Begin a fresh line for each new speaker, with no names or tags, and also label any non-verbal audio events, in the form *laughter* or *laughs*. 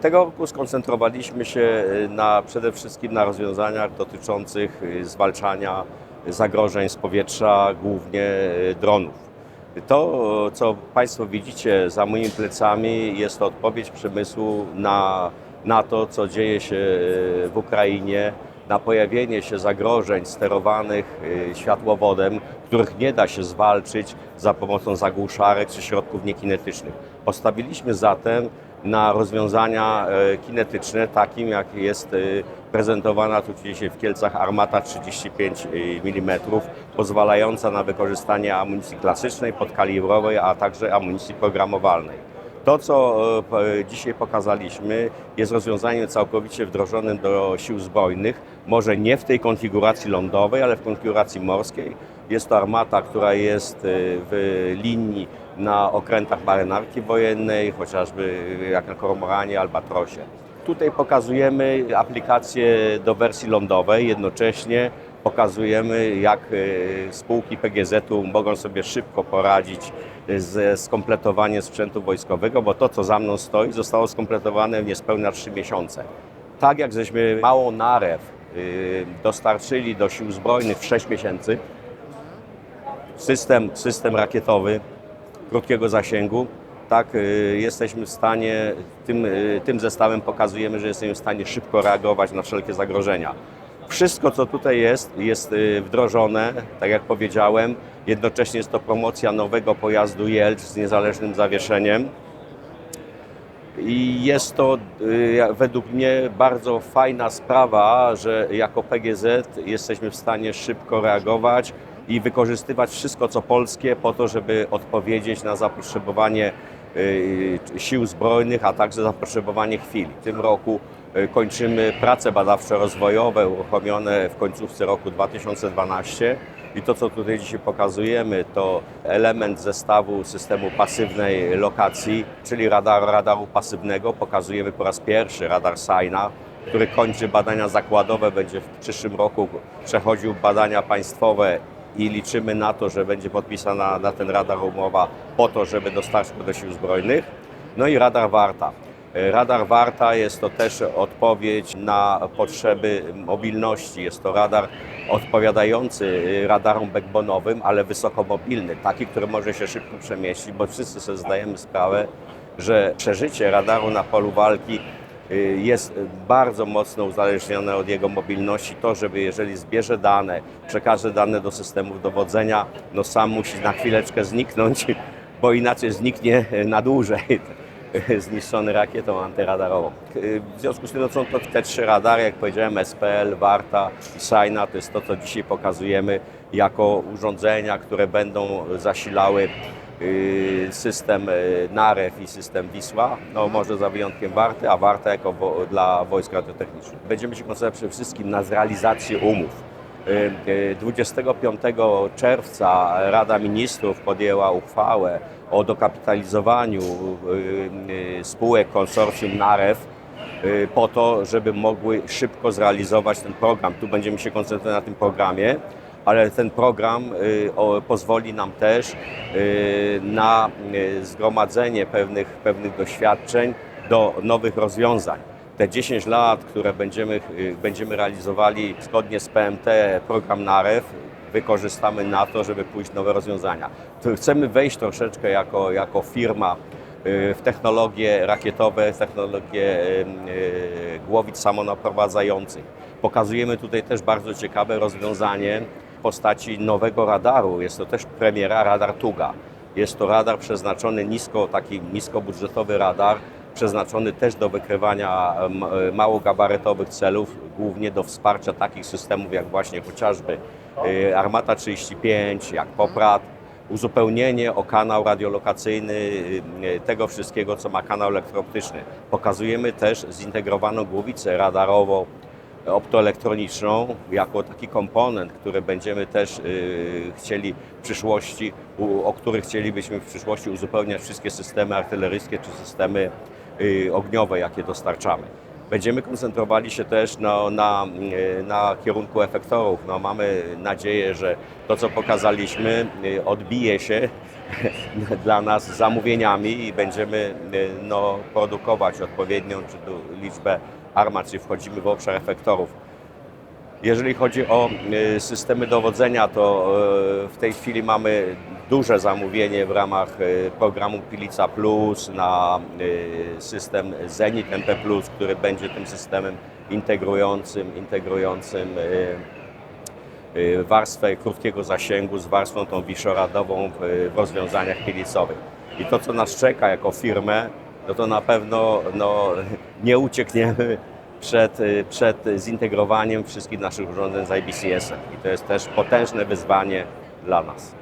Tego roku skoncentrowaliśmy się y, na, przede wszystkim na rozwiązaniach dotyczących y, zwalczania zagrożeń z powietrza, głównie y, dronów. To, co Państwo widzicie za moimi plecami, jest to odpowiedź przemysłu na, na to, co dzieje się w Ukrainie, na pojawienie się zagrożeń sterowanych światłowodem, których nie da się zwalczyć za pomocą zagłuszarek czy środków niekinetycznych. Postawiliśmy zatem na rozwiązania e, kinetyczne, takim jak jest e, prezentowana tu dzisiaj w Kielcach armata 35 mm, pozwalająca na wykorzystanie amunicji klasycznej, podkalibrowej, a także amunicji programowalnej. To, co e, dzisiaj pokazaliśmy, jest rozwiązaniem całkowicie wdrożonym do sił zbrojnych. Może nie w tej konfiguracji lądowej, ale w konfiguracji morskiej. Jest to armata, która jest e, w linii na okrętach marynarki wojennej, chociażby jak na Kormoranie, Albatrosie. Tutaj pokazujemy aplikację do wersji lądowej, jednocześnie pokazujemy, jak e, spółki PGZ-u mogą sobie szybko poradzić ze skompletowaniem sprzętu wojskowego, bo to, co za mną stoi, zostało skompletowane w niespełna 3 miesiące. Tak jak żeśmy małą narew y, dostarczyli do sił zbrojnych w 6 miesięcy, system, system rakietowy krótkiego zasięgu, tak y, jesteśmy w stanie, tym, y, tym zestawem pokazujemy, że jesteśmy w stanie szybko reagować na wszelkie zagrożenia. Wszystko, co tutaj jest, jest y, wdrożone, tak jak powiedziałem. Jednocześnie jest to promocja nowego pojazdu Jelcz z niezależnym zawieszeniem. I jest to według mnie bardzo fajna sprawa, że jako PGZ jesteśmy w stanie szybko reagować i wykorzystywać wszystko co polskie po to, żeby odpowiedzieć na zapotrzebowanie y, sił zbrojnych, a także zapotrzebowanie chwili. W tym roku y, kończymy prace badawczo-rozwojowe uruchomione w końcówce roku 2012 i to, co tutaj dzisiaj pokazujemy, to element zestawu systemu pasywnej lokacji, czyli radaru, radaru pasywnego. Pokazujemy po raz pierwszy radar Sajna, który kończy badania zakładowe, będzie w przyszłym roku przechodził badania państwowe i liczymy na to, że będzie podpisana na ten radar umowa po to, żeby dostarczyć go do sił zbrojnych. No i radar Warta. Radar Warta jest to też odpowiedź na potrzeby mobilności. Jest to radar odpowiadający radarom backbone'owym, ale wysokomobilny, taki, który może się szybko przemieścić, bo wszyscy sobie zdajemy sprawę, że przeżycie radaru na polu walki jest bardzo mocno uzależnione od jego mobilności. To, żeby jeżeli zbierze dane, przekaże dane do systemów dowodzenia, no sam musi na chwileczkę zniknąć, *laughs* bo inaczej zniknie na dłużej *laughs* zniszczony rakietą antyradarową. W związku z tym no, są to te trzy radary, jak powiedziałem, SPL, Warta i Sajna, to jest to, co dzisiaj pokazujemy jako urządzenia, które będą zasilały y, system y, NAREW i system Wisła, no może za wyjątkiem Warty, a Warta jako wo, dla wojsk radiotechnicznych. Będziemy się koncentrować przede wszystkim na realizację umów. Y, y, 25 czerwca Rada Ministrów podjęła uchwałę o dokapitalizowaniu y, y, spółek konsorcjum NAREW y, po to, żeby mogły szybko zrealizować ten program. Tu będziemy się koncentrować na tym programie, ale ten program y, pozwoli nam też y, na y, zgromadzenie pewnych, pewnych doświadczeń do nowych rozwiązań. Te 10 lat, które będziemy, będziemy realizowali zgodnie z PMT program NAREW, wykorzystamy na to, żeby pójść nowe rozwiązania. Chcemy wejść troszeczkę jako, jako firma w technologie rakietowe, w technologie głowic samonaprowadzających. Pokazujemy tutaj też bardzo ciekawe rozwiązanie w postaci nowego radaru. Jest to też premiera radar Tuga. Jest to radar przeznaczony nisko, taki niskobudżetowy radar, przeznaczony też do wykrywania e, małogabarytowych celów, głównie do wsparcia takich systemów jak właśnie chociażby y, Armata 35, jak Poprad, uzupełnienie o kanał radiolokacyjny y, tego wszystkiego, co ma kanał elektrooptyczny. Pokazujemy też zintegrowaną głowicę radarową, optoelektroniczną jako taki komponent, który będziemy też y, chcieli w przyszłości, o który chcielibyśmy w przyszłości uzupełniać wszystkie systemy artyleryjskie czy systemy y, ogniowe, jakie dostarczamy. Będziemy koncentrowali się też no, na, y, na kierunku efektorów. No, mamy nadzieję, że to, co pokazaliśmy, odbije się *laughs* dla nas zamówieniami i będziemy no, produkować odpowiednią liczbę armat, czyli wchodzimy w obszar efektorów. Jeżeli chodzi o y, systemy dowodzenia, to y, w tej chwili mamy duże zamówienie w ramach y, programu Pilica Plus na system Zenit MP który będzie tym systemem integrującym, integrującym warstwę krótkiego zasięgu z warstwą tą wiszoradową w rozwiązaniach pilicowych. I to, co nas czeka jako firmę, no to na pewno no, nie uciekniemy przed, y, przed zintegrowaniem wszystkich naszych urządzeń z IBCS-em. I to jest też potężne wyzwanie dla nas.